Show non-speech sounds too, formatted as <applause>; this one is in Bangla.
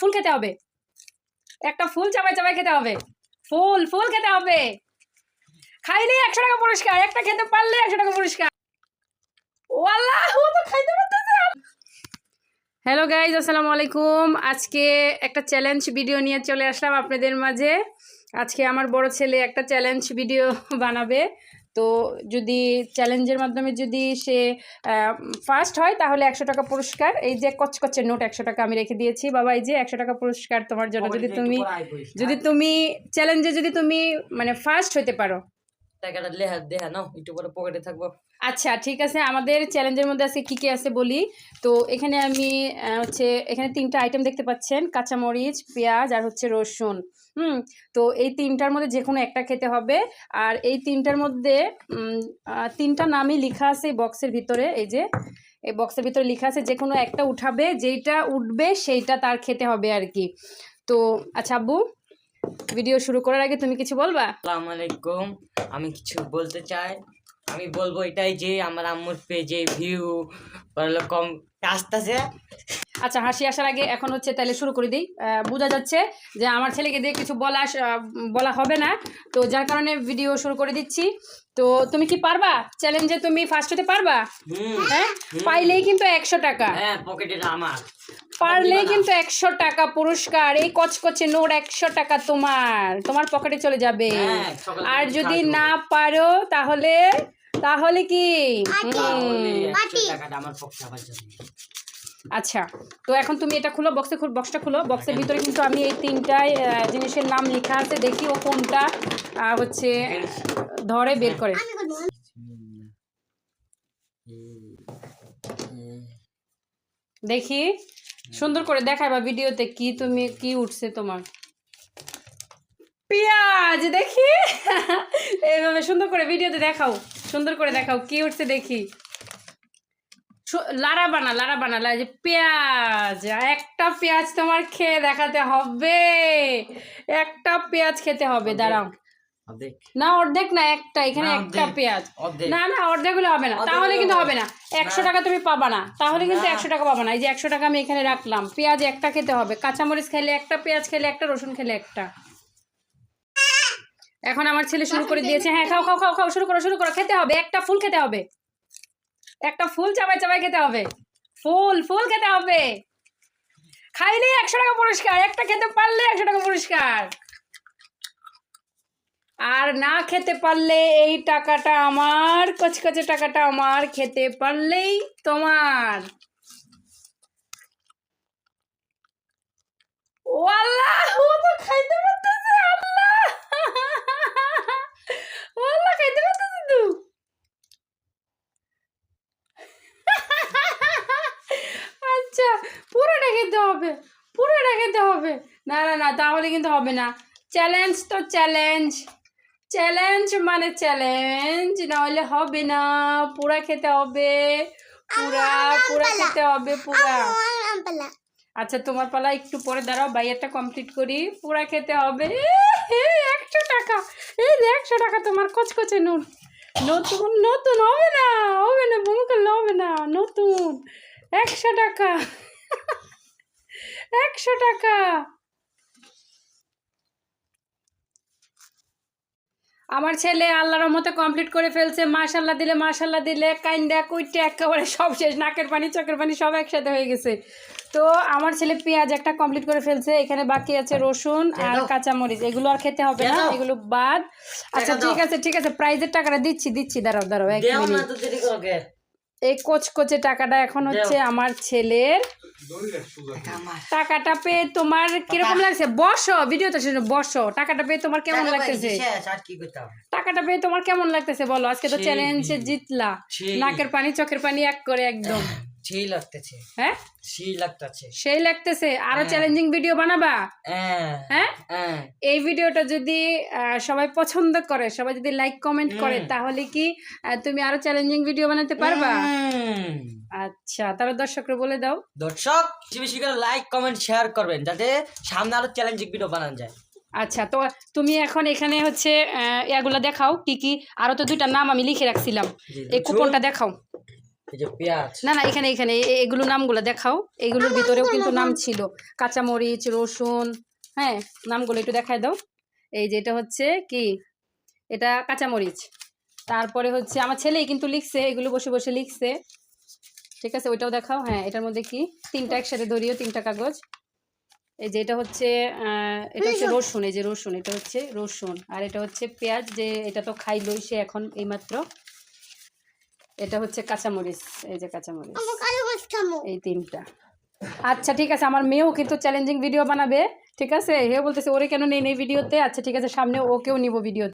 ফুল খেতে হবে। একটা ফুল চাবাই চাবাই খেতে হবে। ফুল ফুল খেতে হবে। খাইলে একশো টাকা পুরস্কার, একটা খেতে পারলে একশো টাকা পুরস্কার। হ্যালো গাইজ আসসালামু আলাইকুম। আজকে একটা চ্যালেঞ্জ ভিডিও নিয়ে চলে আসলাম আপনাদের মাঝে। আজকে আমার বড় ছেলে একটা চ্যালেঞ্জ ভিডিও বানাবে। তো যদি চ্যালেঞ্জের মাধ্যমে যদি সে ফার্স্ট হয় তাহলে একশো টাকা পুরস্কার। এই যে কচকচের নোট একশো টাকা আমি রেখে দিয়েছি। বাবা এই যে একশো টাকা পুরস্কার তোমার জন্য। যদি তুমি যদি তুমি চ্যালেঞ্জে যদি তুমি মানে ফার্স্ট হতে পারো। টাকাটা লেহা দেহা নাও একটু পরে পকেটে থাকব। আচ্ছা ঠিক আছে। আমাদের চ্যালেঞ্জের মধ্যে আছে কী কী আছে বলি? তো এখানে আমি হচ্ছে এখানে তিনটা আইটেম দেখতে পাচ্ছেন। কাঁচামরিচ পেঁয়াজ আর হচ্ছে রসুন। হুম, তো এই তিনটার মধ্যে যে কোনো একটা খেতে হবে। আর এই তিনটার মধ্যে তিনটা নামই লেখা আছে বক্সের ভিতরে, এই যে, এই বক্সের ভিতরে লেখা আছে যে কোনো একটা উঠাবে, যেইটা উঠবে সেইটা তার খেতে হবে আর কি। তো আচ্ছা আব্বু, ভিডিও শুরু করার আগে তুমি কিছু বলবা? আসসালামু আলাইকুম, আমি কিছু বলতে চাই। আমি বলব এটাই যে, আমার আম্মুর পেজে ভিউ কম, আসতেছে। আচ্ছা হাসি আসার আগে এখন হচ্ছে তাহলে শুরু করে দিই। আহ, বোঝা যাচ্ছে যে আমার ছেলেকে দিয়ে কিছু বলা বলা হবে না। তো যার কারণে ভিডিও শুরু করে দিচ্ছি। তো তুমি কি পারবা? চ্যালেঞ্জে তুমি ফার্স্ট হতে পারবা? হুম। হ্যাঁ? পাইলেই কিন্তু একশো টাকা। হ্যাঁ পারলেই কিন্তু একশো টাকা পুরস্কার। এই কচকচে নোট একশো টাকা তোমার। তোমার পকেটে চলে যাবে। হ্যাঁ, আর যদি না পারো তাহলে তাহলে কি? আমার। আচ্ছা তো এখন তুমি এটা খুলো বক্সে খুল বক্সটা খুলো। বক্সের ভিতরে কিন্তু আমি এই তিনটায় জিনিসের নাম লেখা আছে। দেখি ও কোনটা হচ্ছে, ধরে, বের করে। দেখি, সুন্দর করে দেখাই বা ভিডিওতে কি তুমি, কি উঠছে তোমার। পেঁয়াজ, দেখি। <laughs> এইভাবে সুন্দর করে ভিডিওতে দেখাও, সুন্দর করে দেখাও, কি উঠছে দেখি। লারা বানা লারা বানা যে পেঁয়াজ একটা পেঁয়াজ তোমার খেয়ে দেখাতে হবে। একটা পেঁয়াজ খেতে হবে দাঁড়াও। না অর্ধেক না একটা এখানে একটা পেঁয়াজ। না না অর্ধেক হলে হবে না তাহলে কিন্তু হবে। হবে না। একশো টাকা তুমি পাবা না তাহলে কিন্তু একশো টাকা পাবা না। এই যে একশো টাকা আমি এখানে রাখলাম পেঁয়াজ একটা খেতে হবে কাঁচামরিচ খেলে একটা পেঁয়াজ খেলে একটা রসুন খেলে একটা। এখন আমার ছেলে শুরু করে দিয়েছে। হ্যাঁ খাও খাও খাও খাও শুরু করো শুরু করো খেতে হবে একটা ফুল খেতে হবে। একটা ফুল চাবাই চাবাই খেতে হবে। ফুল ফুল খেতে হবে। খাইলে একশো টাকা পুরস্কার, একটা খেতে পারলে একশো টাকা পুরস্কার। আর না খেতে পারলে এই টাকাটা আমার কচকচে টাকাটা আমার, খেতে পারলেই তোমার ও আল্লাহ ও তো খাইতে পারতেছে আল্লাহ ও আল্লাহ খাইতে পারতেছে তো আচ্ছা পুরোটা খেতে হবে পুরোটা খেতে হবে। না না না তাহলে কিন্তু হবে না। চ্যালেঞ্জ তো চ্যালেঞ্জ চ্যালেঞ্জ মানে চ্যালেঞ্জ নাহলে হবে না। পুরা খেতে হবে পুরা পুরা খেতে হবে পুরা। আচ্ছা তোমার পালা একটু পরে দাঁড়াও বাইয়ারটা কমপ্লিট করি। পুরা খেতে হবে। একশো টাকা। এই যে একশো টাকা তোমার কচকচে নুন। নতুন নতুন হবে না হবে না বমি হবে না নতুন। একশো টাকা। একশো টাকা। আমার ছেলে আল্লাহর মতো কমপ্লিট করে ফেলছে। মাশাল্লাহ দিলে মাশাল্লাহ দিলে কাইন্দা কুইটে একেবারে সব শেষ। নাকের পানি চোখের পানি সব একসাথে হয়ে গেছে। তো আমার ছেলে পেঁয়াজ একটা কমপ্লিট করে ফেলছে। এখানে বাকি আছে রসুন আর কাঁচামরিচ। এগুলো আর খেতে হবে না এগুলো বাদ। আচ্ছা ঠিক আছে ঠিক আছে। প্রাইজের টাকাটা দিচ্ছি দিচ্ছি। দাঁড়াও দাঁড়াও এক মিনিট এই কোচকোচে টাকাটা এখন হচ্ছে আমার ছেলের। টাকাটা পেয়ে তোমার কীরকম লাগছে? বসো ভিডিওতে শুনো বসো। টাকাটা পেয়ে তোমার কেমন লাগতেছে? টাকাটা পেয়ে তোমার কেমন লাগতেছে বলো? আজকে তো চ্যালেঞ্জে জিতলা। নাকের পানি চোখের পানি এক করে একদম। সেই লাগতেছে। হ্যাঁ? সেই লাগতেছে। সেই লাগতেছে। আরও। চ্যালেঞ্জিং ভিডিও বানাবা? হ্যাঁ। হ্যাঁ? হ্যাঁ। এই ভিডিওটা যদি আহ, সবাই পছন্দ করে সবাই যদি লাইক কমেন্ট করে তাহলে কি আহ, তুমি আরও চ্যালেঞ্জিং ভিডিও বানাতে পারবা? আচ্ছা তাহলে দর্শকরা বলে দাও। দর্শক বেশি বেশি করে লাইক কমেন্ট শেয়ার করবেন যাতে সামনে আরও চ্যালেঞ্জিং ভিডিও বানানো যায়। আচ্ছা তো তুমি এখন এখানে হচ্ছে আহ, ইয়াগুলা দেখাও কি কি আরও তো দুইটা নাম আমি লিখে রাখছিলাম। এই কুপনটা দেখাও। এই যে পেঁয়াজ। না না এখানে এখানে এ- এগুলো নামগুলো দেখাও। এগুলোর ভিতরেও কিন্তু নাম। ছিল। কাঁচামরিচ রসুন হ্যাঁ নামগুলো একটু দেখায় দাও। এই যে এটা হচ্ছে কি? এটা কাঁচামরিচ। তারপরে হচ্ছে আমার ছেলেই কিন্তু লিখছে এগুলো বসে বসে লিখছে। ঠিক আছে ওইটাও দেখাও। হ্যাঁ এটার মধ্যে কি? তিনটা একসাথে ধরিও তিনটা কাগজ। এই যে এটা হচ্ছে এটা হচ্ছে রসুন এই যে রসুন এটা হচ্ছে রসুন। আর এটা হচ্ছে পেঁয়াজ যে এটা তো খাইলই সে এখন এইমাত্র। এটা হচ্ছে কাঁচামরিচ এই যে কাঁচামরিচ। এই তিনটা। আচ্ছা ঠিক আছে আমার মেয়েও কিন্তু চ্যালেঞ্জিং ভিডিও বানাবে। ঠিক আছে? হেও বলতেছে, ওরে কেন নেই নেই ভিডিওতে? আচ্ছা ঠিক আছে সামনে ওকেও নিব ভিডিও